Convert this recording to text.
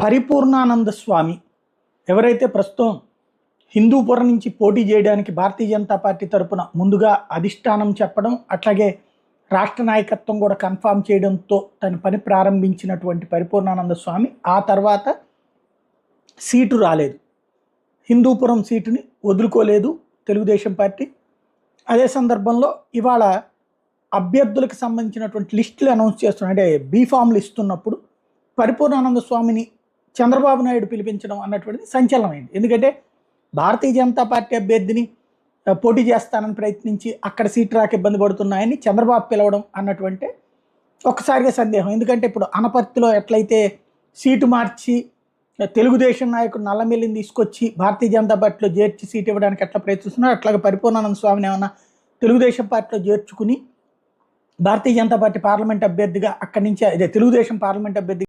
పరిపూర్ణానంద స్వామి. ఎవరైతే ప్రస్తుతం హిందూపురం నుంచి పోటీ చేయడానికి భారతీయ జనతా పార్టీ తరపున ముందుగా అధిష్టానం చెప్పడం అట్లాగే రాష్ట్ర నాయకత్వం కూడా కన్ఫామ్ చేయడంతో తన పని ప్రారంభించినటువంటి పరిపూర్ణానంద స్వామి ఆ తర్వాత సీటు రాలేదు. హిందూపురం సీటుని వదులుకోలేదు తెలుగుదేశం పార్టీ. అదే సందర్భంలో ఇవాళ అభ్యర్థులకు సంబంధించినటువంటి లిస్టులు అనౌన్స్ చేస్తున్నారు. అంటే బీఫామ్లు ఇస్తున్నప్పుడు పరిపూర్ణానంద స్వామిని చంద్రబాబు నాయుడు పిలిపించడం అన్నటువంటిది సంచలనమైంది. ఎందుకంటే భారతీయ జనతా పార్టీ అభ్యర్థిని పోటీ చేస్తానని ప్రయత్నించి అక్కడ సీట్ రాక ఇబ్బంది పడుతున్నాయని చంద్రబాబు పిలవడం అన్నటువంటి ఒక్కసారిగా సందేహం. ఎందుకంటే ఇప్పుడు అనపర్తిలో ఎట్లయితే సీటు మార్చి తెలుగుదేశం నాయకుడు నల్లమెల్లిని తీసుకొచ్చి భారతీయ జనతా పార్టీలో చేర్చి సీటు ఇవ్వడానికి ఎట్లా ప్రయత్నిస్తున్నారు అట్లాగే పరిపూర్ణానంద స్వామిని ఏమన్నా తెలుగుదేశం పార్టీలో చేర్చుకుని భారతీయ జనతా పార్టీ పార్లమెంట్ అభ్యర్థిగా అక్కడి నుంచి అదే తెలుగుదేశం పార్లమెంట్ అభ్యర్థి